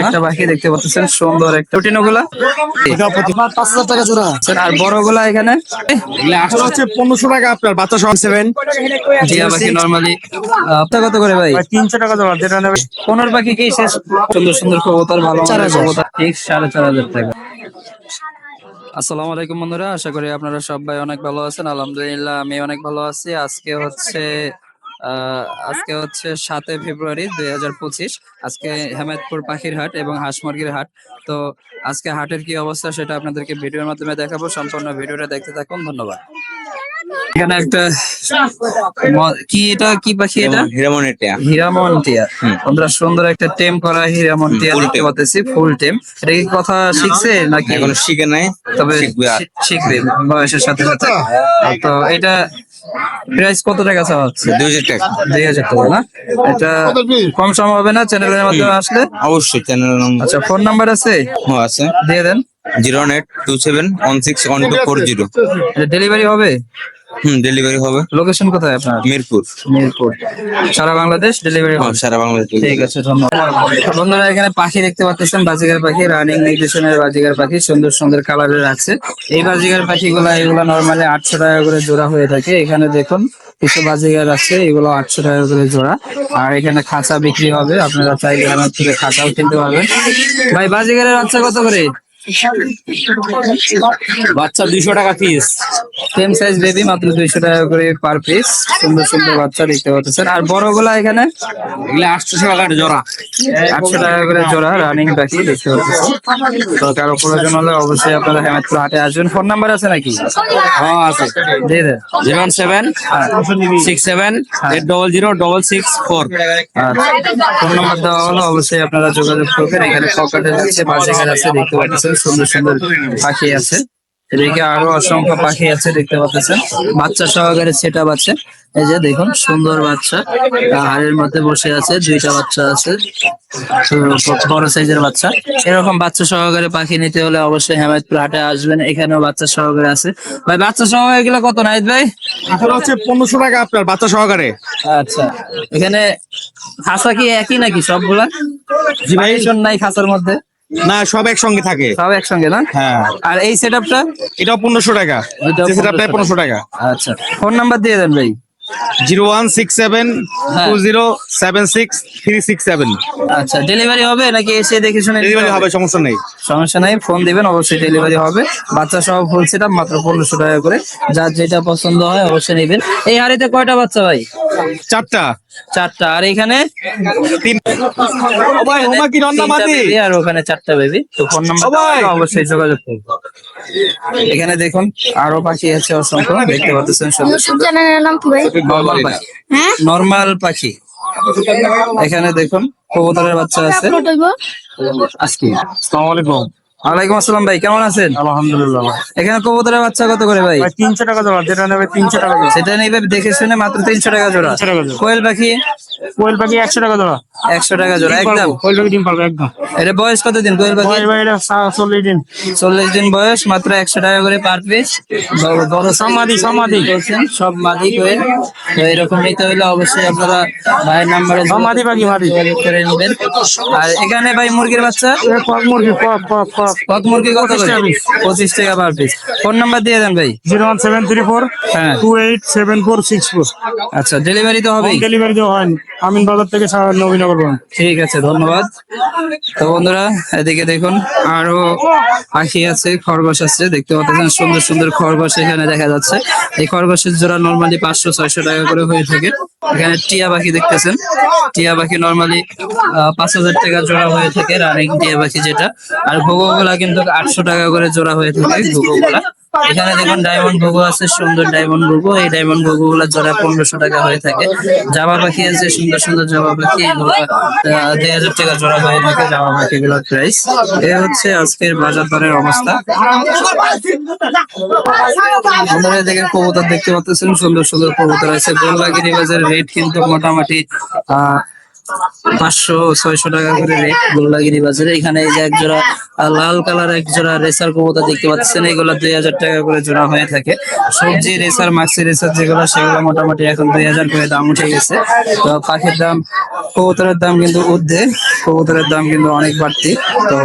একটা দেখতে পাচ্ছেন সুন্দর একটা রুটিনো গুলা পাঁচ হাজার টাকা জোড়া। আর বড়গুলা এখানে? আসলে হচ্ছে পনেরোশো টাকা আপনার বাচ্চা সহ সেভেন নর্মালি আপনার কত করে ভাই? তিনশো টাকা জোড়া যেটা নেবে। পনেরো কি শেষ? সুন্দর সুন্দর কবুতর ভালো কবুতর। ঠিক সাড়ে চার হাজার টাকা। আসসালামু আলাইকুম বন্ধুরা আশা করি আপনারা সবাই অনেক ভালো আছেন। আলহামদুলিল্লাহ আমি অনেক ভালো আছি। আজকে হচ্ছে আজকে হচ্ছে সাতই ফেব্রুয়ারি দুই হাজার পঁচিশ। আজকে হেমায়তপুর পাখির হাট এবং হাঁস মুরগির হাট। তো আজকে হাটের কি অবস্থা সেটা আপনাদেরকে ভিডিওর মাধ্যমে দেখাবো। সম্পূর্ণ ভিডিওটা দেখতে থাকুন। ধন্যবাদ। এখানে একটা কি এটা? কি পাখি এটা? হিরামনের টিয়া। হিরামন টিয়া। হুম। বন্ধুরা সুন্দর একটা টেম করা হিরামন টিয়া full দেখতে পাচ্ছি ফুল টেম। এটা কি কথা শিখছে নাকি? এখনও শিখে নাই তবে শিখবে বয়সের সাথে সাথে। তো এটা প্রাইস কত টাকা চাওয়া হচ্ছে? দুই হাজার টাকা। দুই হাজার টাকা না? এটা কম সম হবে না? চ্যানেলের মাধ্যমে আসলে? অবশ্যই চ্যানেল আচ্ছা ফোন নাম্বার আছে? আছে। দিয়ে দেন। Zero eight two seven one six one two four zero. Delivery হবে? হুম ডেলিভারি হবে। লোকেশন কোথায় আপনার? মিরপুর। মিরপুর। সারা বাংলাদেশ ডেলিভারি হ্যাঁ, সারা বাংলাদেশ ঠিক আছে ধন্যবাদ। বন্ধুরা এখানে পাখি দেখতে পাচ্ছেন বাজিগার পাখি রানিং নির্দেশনের বাজিগার পাখি সুন্দর সুন্দর কালারের আছে। এই বাজিগার পাখিগুলা এগুলা নর্মালি আটশো টাকা করে জোড়া হয়ে থাকে। এখানে দেখুন কিছু বাজিগার আছে এগুলো আটশো টাকা করে জোড়া। আর এখানে খাঁচা বিক্রি হবে আপনারা চাইলে আমার থেকে খাঁচাও কিনতে পারবেন। ভাই বাজিগারের বাচ্চা কত করে? বাচ্চা দুইশো টাকা পিস সেম সাইজ বেবি মাত্র দুইশো টাকা করে পার পিস সুন্দর সুন্দর বাচ্চা দেখতে পাচ্ছেন। আর বড়গুলা এখানে? এগুলো আটশো টাকা জোড়া। আটশো টাকা করে জোড়া রানিং পাখি দেখতে পাচ্ছেন। তো কারও প্রয়োজন হলে অবশ্যই আপনারা হেমাদপুর হাটে আসবেন। ফোন নাম্বার আছে নাকি? হ্যাঁ আছে। দিয়ে দেন। Zero seven six seven eight double zero double six four. আর ফোন নাম্বার দেওয়া হলো অবশ্যই আপনারা যোগাযোগ করবেন। এখানে পকেটে যাচ্ছে বাজিকার আছে দেখতে পাচ্ছেন। সুন্দর সুন্দর পাখি আছে। এদিকে আরও অসংখ্য পাখি আছে দেখতে পাচ্ছেন। বাচ্চা সহকারে সেট আছে এই যে দেখুন সুন্দর বাচ্চা। হাড়ের মধ্যে বসে আছে দুইটা বাচ্চা আছে। বড় সাইজের বাচ্চা। এরকম বাচ্চা সহকারে পাখি নিতে হলে অবশ্যই হেমায়তপুর হাটে আসবেন। এখানেও বাচ্চা সহকারে আছে। ভাই বাচ্চা সহকারে গেলে কত নাইত ভাই? আসলে হচ্ছে পনেরোশো টাকা আপনার বাচ্চা সহকারে। আচ্ছা। এখানে খাঁচা কি একই নাকি সবগুলা? জি ভাই। নাই খাঁচার মধ্যে? না সব একসঙ্গে থাকে। সব একসঙ্গে না? হ্যাঁ। আর এই সেটআপটা এটাও পনেরোশো টাকা। এটাও 1500 পনেরোশো টাকা। আচ্ছা। ফোন নাম্বার দিয়ে দেন ভাই। Zero one six seven. Two zero seven six three six seven. আচ্ছা ডেলিভারি হবে নাকি এসে দেখে শুনে ডেলিভারি হবে সমস্যা নেই। সমস্যা নাই ফোন দিবেন অবশ্যই ডেলিভারি হবে। বাচ্চা সহ ফুল সেটআপ মাত্র পনেরোশো টাকা করে। যার যেটা পছন্দ হয় অবশ্যই নেবেন। এই হাড়িতে কয়টা বাচ্চা ভাই? চারটা। চারটা। আর এখানে? আর ওখানে চারটা বেবি তো ফোন নাম্বার অবশ্যই যোগাযোগ করুন এখানে দেখুন আরও পাখি আছে অসংখ্য দেখতে পাচ্ছেন সুন্দর। নর্মাল পাখি। হ্যাঁ? নর্মাল পাখি। এখানে দেখুন কবুতরের বাচ্চা আছে। আজকে আসসালামু আলাইকুম। ওয়ালাইকুম আসসালাম ভাই কেমন আছেন? আলহামদুলিল্লাহ এখানে কবুতরের বাচ্চা কত করে ভাই? তিনশো টাকা জোড়া যেটা নেবে তিনশো টাকা জোড়া। সেটা নেবে দেখে শুনে মাত্র তিনশো টাকা জোড়া। 300 টাকা জোড়া। কোয়েল পাখি? কোয়েল পাখি একশো টাকা জোড়া। একশো টাকা জোড়া একদম? কোয়েল পাখি ডিম পারবে একদম। এটা বয়স কতদিন কোয়েল পাখি? চল্লিশ দিন। চল্লিশ দিন বয়স মাত্র একশো টাকা করে পার পিস বড় সব মাদি, সব মাদি। বলছেন, সব মাদি করে তো এরকম নিতে হলে অবশ্যই আপনারা ভাইয়ের নাম্বারে সব পাখি, মাদি। করে নেবেন। আর এখানে ভাই মুরগির বাচ্চা? মুরগি কত মুরগি কত 25 টাকা পঁচিশ টাকা পার পিস ফোন নাম্বার দিয়ে দেন ভাই। Zero one seven three four হ্যাঁ। Two eight seven four six four. আচ্ছা ডেলিভারি তো হবেই। ডেলিভারি দেওয়া হয় আমিন বাজার থেকে নবীনগর বন ঠিক আছে ধন্যবাদ। তো বন্ধুরা এদিকে দেখুন আরও পাখি আছে খরগোশ আছে দেখতে পাচ্ছেন সুন্দর সুন্দর খরগোশ এখানে দেখা যাচ্ছে। এই খরগোশের জোড়া নর্মালি পাঁচশো ছয়শো টাকা করে হয়ে থাকে। এখানে টিয়া পাখি দেখতেছেন। টিয়া পাখি নর্মালি পাঁচ হাজার টাকা জোড়া হয়ে থাকে রানিং টিয়া পাখি যেটা। আর ভোগোগুলা কিন্তু আটশো টাকা করে জোড়া হয়ে থাকে ভোগোগুলা এখানে দেখুন ডায়মন্ড ভোগো আছে সুন্দর ডায়মন্ড ভোগো এই ডায়মন্ড ভোগো গুলা জোড়া পনেরোশো টাকা হয়ে থাকে। জামা পাখি আছে সুন্দর সুন্দর জামা পাখি। এগুলো আহ, হাজার টাকা জোড়া হয়ে থাকে জামা পাখি গুলোর প্রাইস এ হচ্ছে আজকের বাজার দরের অবস্থা। আমাদের দেখে কবুতর দেখতে পাচ্ছেন সুন্দর সুন্দর কবুতর আছে। গোলবাগিরি বাজারের রেট কিন্তু মোটামুটি আহ পাঁচশো, ছয়শো টাকা করে রেট গোল্লাগিরি বাজারে। এখানে এই যে এক জোড়া লাল কালার এক জোড়া রেসার কবুতর দেখতে পাচ্ছেন। এগুলো দুই হাজার টাকা করে জোড়া হয়ে থাকে। সবজি রেসার, মাক্সি রেসার যেগুলো, সেগুলো মোটামুটি এখন দুই হাজার করে দাম উঠে গেছে। তো পাখির দাম, কবুতরের দাম কিন্তু ঊর্ধ্বে কবুতরের দাম কিন্তু অনেক বাড়তি। তো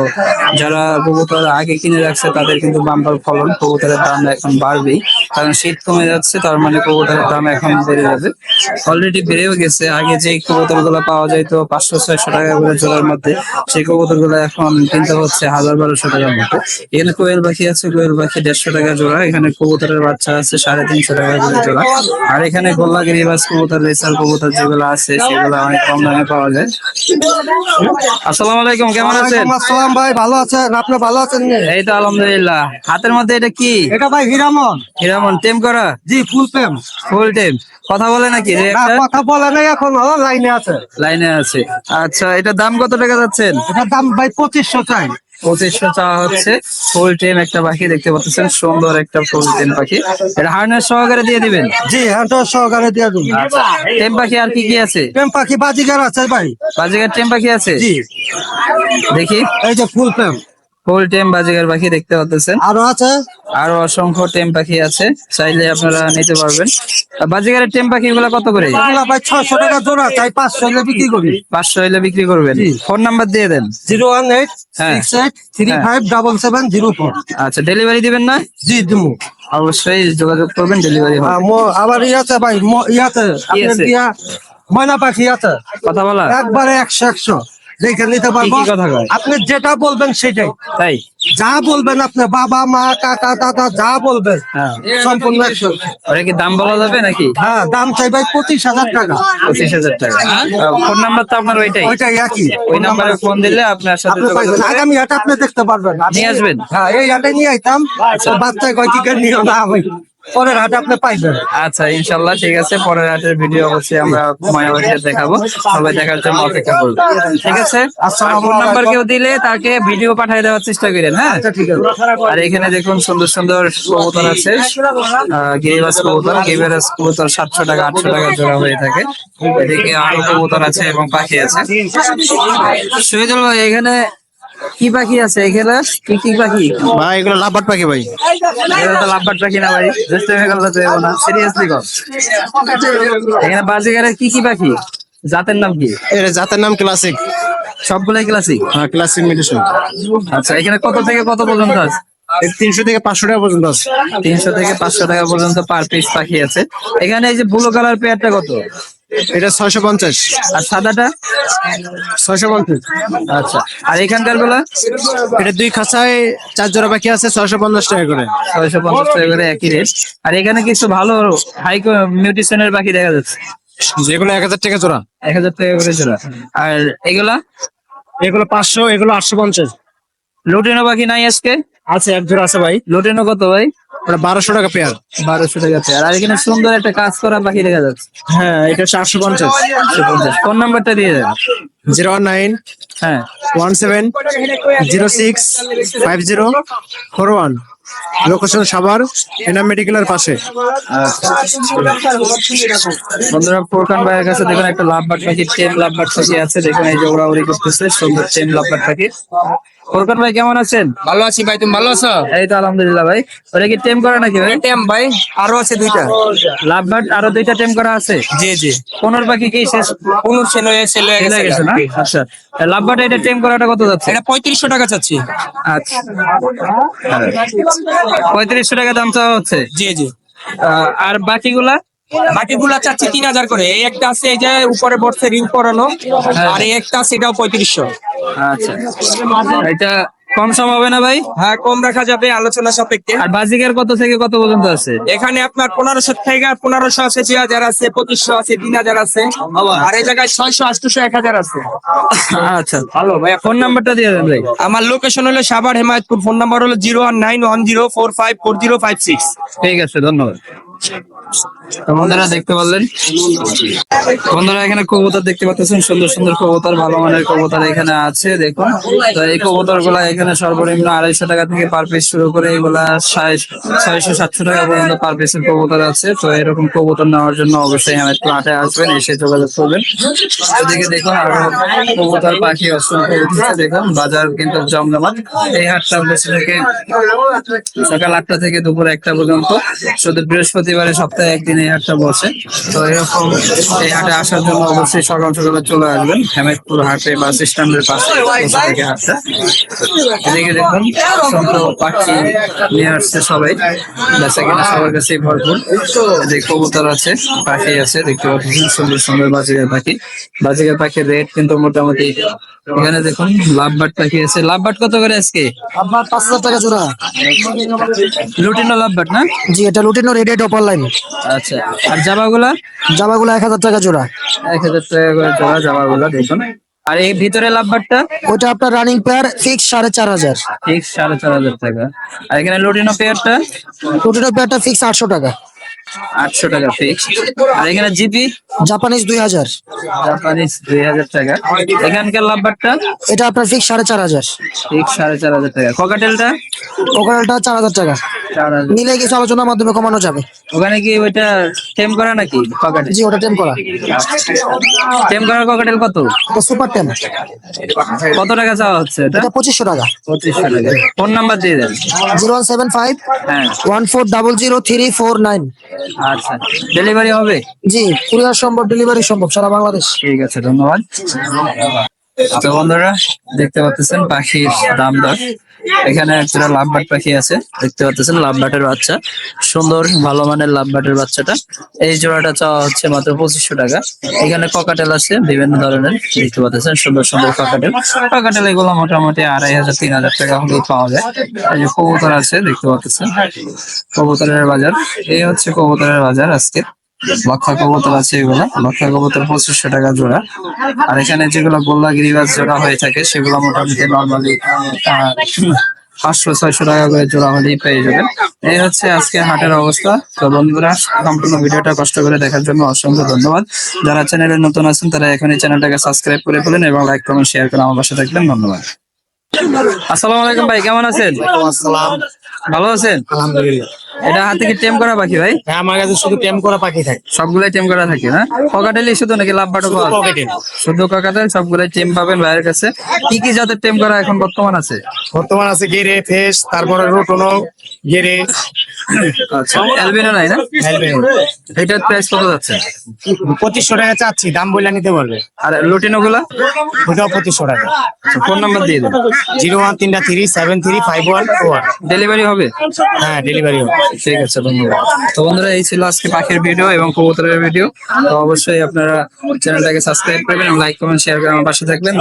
যারা কবুতর আগে কিনে রাখছে, তাদের কিন্তু বাম্পার ফলন, কবুতরের দাম এখন বাড়বেই। কারণ শীত কমে যাচ্ছে, তার মানে কবুতরের দাম এখন বেড়ে যাবে। অলরেডি বেড়েও গেছে। আগে যে কবুতরগুলো পাওয়া যাইতো পাঁচশো ছয়শো টাকা করে জোড়ার মধ্যে। সেই কবুতরগুলো এখন কিনতে হচ্ছে হাজার বারোশো টাকার মতো। এখানে কোয়েল পাখি আছে কোয়েল পাখি দেড়শো টাকা জোড়া। এখানে কবুতরের বাচ্চা আছে সাড়ে তিনশো টাকা করে জোড়া। আর এখানে গোল্লাগিরি বাস কবুতর রেসার কবুতর যেগুলো আছে সেগুলো অনেক কম দামে পাওয়া যায়। আসসালামু আলাইকুম কেমন আছেন? আসসালাম ভাই ভালো আছেন? আপনি ভালো আছেন নি? এই তো আলহামদুলিল্লাহ। হাতের মধ্যে এটা কি? এটা ভাই হিরামন। হিরামন টেম করা? জি ফুল পেম ফুল টেম। কথা বলে নাকি না কথা বলে নাই এখন লাইনে আছে। লাইনে আছে। আচ্ছা এটা দাম কত টাকা যাচ্ছেন? এটার দাম ভাই পঁচিশশো চাই। পঁচিশশো চাওয়া হচ্ছে। ফুল টেম একটা পাখি দেখতে পাচ্ছেন সুন্দর একটা ফুল টেম পাখি। এটা হার্নেস সহকারে দিয়ে দিবেন? জি হ্যাঁ সহকারে দিয়ে দিন টেম পাখি আর কি কি আছে? টেম পাখি বাজিকার আছে ভাই। বাজিকার টেম পাখি আছে? জি। দেখি। এই যে ফুল পেম ফুল টেম বাজিকার পাখি দেখতে পাচ্ছেন। আরও আছে? আরও অসংখ্য টেম পাখি আছে। চাইলে আপনারা নিতে পারবেন। বাজিকারের টেম পাখি গুলা কত করে? ছয়শো টাকা জোড়া চাই পাঁচশো হলে বিক্রি করি। পাঁচশো হলে বিক্রি করবেন। ফোন নাম্বার দিয়ে দেন। জিরো ওয়ান এইট হ্যাঁ। সিক্স এইট থ্রি হ্যাঁ। Five double seven zero four. আচ্ছা ডেলিভারি দিবেন না? জি দিমু। অবশ্যই যোগাযোগ করবেন ডেলিভারি আবার ই আছে ভাই ম- ই আছে আপনার আছে? দিয়া ময়না পাখি আছে। কথা বলা? একবারে একশো একশো। দেখে নিতে পারব। কি কি কথা কয়? আপনি যেটা বলবেন সেটাই। তাই? যা বলবেন আপনি বাবা মা কাকা দাদা যা বলবেন হ্যাঁ। সম্পূর্ণ কি দাম বলা যাবে নাকি? হ্যাঁ দাম চাই ভাই পঁচিশ হাজার টাকা। পঁচিশ হাজার টাকা। ফোন নাম্বার তো আপনার ওইটাই। ওইটাই একই। ওই নাম্বারে ফোন দিলে আপনার সাথে আগামী হাটে আপনি দেখতে পারবেন। নিয়ে আসবেন? হ্যাঁ এই হাটে নিয়ে আইতাম। তো বাচ্চায় কয় টিকিট নিও না আমি। পরের হাটে আপনি পাইবেন। আচ্ছা ইনশাল্লাহ ঠিক আছে। পরের হাটের ভিডিও অবশ্যই আমরা মায়াবাড়িতে দেখাবো। সবাই দেখার জন্য অপেক্ষা করব। ঠিক আছে? ফোন নাম্বার কেউ দিলে তাকে ভিডিও পাঠিয়ে দেওয়ার চেষ্টা করেন হ্যাঁ? আচ্ছা আর এখানে দেখুন সুন্দর সুন্দর কবুতর আছে। গিরিবাস কবুতর। গিরিবাস কবুতর সাতশো টাকা আটশো টাকা জোড়া হয়ে থাকে। এদিকে আরও কবুতর আছে এবং পাখি আছে। শহীদুল ভাই এখানে কি পাখি আছে এখানে? কি কি পাখি? ভাই এগুলো লাভবাট পাখি ভাই। এটা তো লাভবাট পাখি না ভাই। জাস্ট আমি গেল তো না। সিরিয়াসলি কর এখানে বাজিগারের কি কি পাখি? জাতের নাম কি? এর জাতের নাম ক্লাসিক সবগুলাই ক্লাসিক হ্যাঁ ক্লাসিক মেডিসিন আচ্ছা এখানে কত থেকে কত পর্যন্ত আছে? তিনশো থেকে পাঁচশো টাকা পর্যন্ত আছে। তিনশো থেকে পাঁচশো টাকা পর্যন্ত পার পিস পাখি আছে। এখানে এই যে ব্লু কালার পেয়ারটা কত? এটা ছয়শো পঞ্চাশ। আর সাদাটা? ছয়শো পঞ্চাশ। আচ্ছা। আর এখানকার বেলা? এটা দুই খাঁচায় চার জোড়া পাখি আছে ছয়শো পঞ্চাশ টাকা করে। ছয়শো পঞ্চাশ টাকা করে একই রেট আর এখানে কিছু ভালো হাই মিউটিশনের পাখি দেখা যাচ্ছে। যেগুলো এক হাজার টাকা জোড়া। এক হাজার টাকা করে জোড়া। আর এগুলা? এগুলো পাঁচশো এগুলো আটশো পঞ্চাশ। লুটিনো পাখি নাই আজকে? আছে এক জোড়া আছে ভাই। লুটিনো কত ভাই? ওটা বারোশো টাকা পেয়ার। বারোশো টাকা পেয়ার। আর এখানে সুন্দর একটা কাজ করা পাখি দেখা যাচ্ছে। হ্যাঁ এটা চারশো পঞ্চাশ। ফোন নাম্বারটা দিয়ে দেন। জিরো নাইন হ্যাঁ। One seven zero six five zero four one. Location Savar Enam মেডিকেলের পাশে। বন্ধুরা ফোরকান ভাইয়ের কাছে দেখুন একটা লাভবাট পাখি টেম লাভবাট পাখি আছে। দেখুন এই যে ওড়াউড়ি করতেছে সুন্দর টেম লাভবাট পাখি। ফোরকান ভাই কেমন আছেন? ভালো আছি ভাই তুমি ভালো আছো? এই তো আলহামদুলিল্লাহ ভাই। ওটা কি টেম করা নাকি ভাই? টেম ভাই আরও আছে দুইটা। লাভবাট আরও দুইটা টেম করা আছে? জি জি। পনেরো পাখি কি শেষ? কোন সেল হয়ে সেল হয়ে গেছে না? আচ্ছা। লাভবাট এটা টেম করাটা কত যাচ্ছে? এটা পঁয়ত্রিশশো টাকা চাচ্ছি। আচ্ছা। পঁয়ত্রিশশো টাকা দাম চাওয়া হচ্ছে? জি জি। আর বাকিগুলা? বাকিগুলা চাচ্ছি তিন হাজার করে। এই একটা আছে এই যে উপরে বর্ষে রিং পরানো আর এই একটা আছে এটাও পঁয়ত্রিশশো। আচ্ছা। এটা কম সম হবে না ভাই? হ্যাঁ কম রাখা যাবে আলোচনা সাপেক্ষে। আর বাজিকের কত থেকে কত পর্যন্ত আছে? এখানে আপনার পনেরোশো থেকে পনেরোশো আছে দুই হাজার আছে পঁচিশশো আছে তিন হাজার আছে। আর এই জায়গায় ছয়শো আটশোশো এক হাজার আছে। আচ্ছা। ভালো ভাই ফোন নাম্বারটা দিয়ে দেন ভাই। আমার লোকেশন হলো সাভার হেমায়তপুর ফোন নাম্বার হলো zero one nine one zero four five four zero five six. ঠিক আছে ধন্যবাদ। বন্ধুরা দেখতে পারলেন? বন্ধুরা এখানে কবুতর দেখতে পাচ্ছেন, সুন্দর সুন্দর কবুতর, ভালো মানের কবুতর এখানে আছে, দেখুন। তো এই কবুতরগুলা এখানে সর্বনিম্ন আড়াইশো টাকা থেকে পার পিস শুরু করে এগুলা ছয়শো সাতশো টাকা পর্যন্ত পার পিসের কবুতর আছে। তো এরকম কবুতর নেওয়ার জন্য অবশ্যই আমার প্লাটে আসবেন, এসে যোগাযোগ করবেন। এদিকে দেখুন, আরও কবুতর, পাখি অসংখ্য দেখুন, বাজার কিন্তু জমজমাট। এই হাটটা বসে থেকে সকাল আটটা থেকে দুপুর একটা পর্যন্ত। শুধু বৃহস্পতিবারে সপ্তাহে একদিন এই হাটটা বসে। তো এরকম এই হাটে আসার জন্য অবশ্যই সকাল সকালে চলে আসবেন। হেমেদপুর হাটে বাস স্ট্যান্ডের পাশে থাকে হাটটা। এদিকে দেখুন অসংখ্য পাখি নিয়ে আসছে সবাই। বেচা কিনা সবার কাছে ভরপুর। এদিকে কবুতর আছে পাখি আছে দেখতে পাচ্ছেন সুন্দর সুন্দর বাজিকার পাখি। বাজিকার পাখির রেট কিন্তু মোটামুটি এখানে দেখুন লাভবাট পাখি আছে। লাভবাট কত করে আজকে? পাঁচ হাজার টাকা জোড়া। লুটিনো লাভবাট না? জি এটা লুটিনো রেডিয়েট লাইন আচ্ছা আর জামাগুলা? জামাগুলো এক হাজার টাকা জোড়া। এক হাজার টাকা করে জোড়া জামাগুলা দেখুন। আর এই ভিতরে লাভবাটটা ওইটা আপনার রানিং পেয়ার ফিক্স সাড়ে চার হাজার। ঠিক সাড়ে চার হাজার টাকা। আর এখানে লুটিনো পেয়ারটা লুটিনো পেয়ারটা ফিক্স আটশো টাকা। আটশো টাকা ফিক্স আর এখানে জিপি জাপানিজ দুই হাজার। জাপানিজ দুই হাজার টাকা। এখানকার লাভবাটটা এটা আপনার ফিক্স সাড়ে চার হাজার। ঠিক সাড়ে চার হাজার টাকা। ককাটেলটা ওখানটা চার হাজার টাকা। নিলে কিছু আলোচনার মাধ্যমে কমানো যাবে। ওখানে কি ওইটা টেম করা নাকি ককাটেল জি ওটা টেম করা। টেম করা ককাটেল কত? সুপার টেম কত টাকা চাওয়া হচ্ছে এটা? এটা পঁচিশশো টাকা। পঁচিশশো টাকা। ফোন নাম্বার দিয়ে দেন। জিরো ওয়ান সেভেন ফাইভ হ্যাঁ। One four double zero three four nine. আচ্ছা। ডেলিভারি হবে? জি কুরিয়ার সম্ভব ডেলিভারি সম্ভব সারা বাংলাদেশ। ঠিক আছে ধন্যবাদ। তো বন্ধুরা দেখতে পাচ্ছেন পাখির দাম দর। এখানে একটা লাভ লাভবাট পাখি আছে, দেখতে পাচ্ছেন লাভবাটের বাচ্চা। সুন্দর, ভালো মানের লাভ লাভবাটের বাচ্চাটা। এই জোড়াটা চাওয়া হচ্ছে মাত্র পঁচিশশো টাকা। এখানে ককাটেল আছে, বিভিন্ন ধরনের, দেখতে পাচ্ছেন, সুন্দর সুন্দর ককাটেল। ককাটেল এগুলো মোটামুটি আড়াই হাজার, তিন হাজার টাকা হলেই পাওয়া যায়। এই যে কবুতর আছে, দেখতে পাচ্ছেন, কবুতরের বাজার। এই হচ্ছে কবুতরের বাজার আজকে। লক্ষা কবুতর আছে এগুলো। লক্ষা কবুতর পঁচিশশো টাকা জোড়া। আর এখানে যেগুলো গোল্লা গিরিবাজ জোড়া হয়ে থাকে সেগুলো মোটামুটি নর্মালি পাঁচশো ছয়শো টাকা করে জোড়া হলেই পেয়ে যাবেন। এই হচ্ছে আজকে হাটের অবস্থা। তো বন্ধুরা সম্পূর্ণ ভিডিওটা কষ্ট করে দেখার জন্য অসংখ্য ধন্যবাদ। যারা চ্যানেলে নতুন আছেন তারা এখনই চ্যানেলটাকে সাবস্ক্রাইব করে ফেলেন এবং লাইক কমেন্ট শেয়ার করে আমার পাশে থাকবেন। ধন্যবাদ। আসসালামু আলাইকুম ভাই কেমন আছেন? ভালো আছেন? আলহামদুলিল্লাহ। এটা হাতে কি টেম করা পাখি ভাই? হ্যাঁ আমার কাছে শুধু টেম করা পাখি থাকে। সবগুলাই টেম করা থাকে না? ককাটেলি শুধু নাকি লাভ বাটো শুধু ককাটেল সবগুলাই টেম পাবেন ভাইয়ের কাছে। কি কি জাতের টেম করা এখন বর্তমান আছে? বর্তমান আছে গেরে ফেস তারপরে রোটনো গেরে। আচ্ছা অ্যালবিনো নাই না? এটার প্রাইস কত যাচ্ছে? পঁচিশশো টাকা চাচ্ছি দাম বইলা নিতে পারবে। আর লুটিনো গুলা ওটাও টাকা। ফোন নাম্বার দিয়ে দেন। ডেলিভারি হবে? হ্যাঁ ডেলিভারি হবে। ঠিক আছে, ধন্যবাদ। তো বন্ধুরা, এই ছিল আজকে পাখির ভিডিও এবং কবুতরের ভিডিও। তো অবশ্যই আপনারা চ্যানেলটাকে সাবস্ক্রাইব করবেন লাইক, কমেন্ট শেয়ার করে আমার পাশে থাকবেন।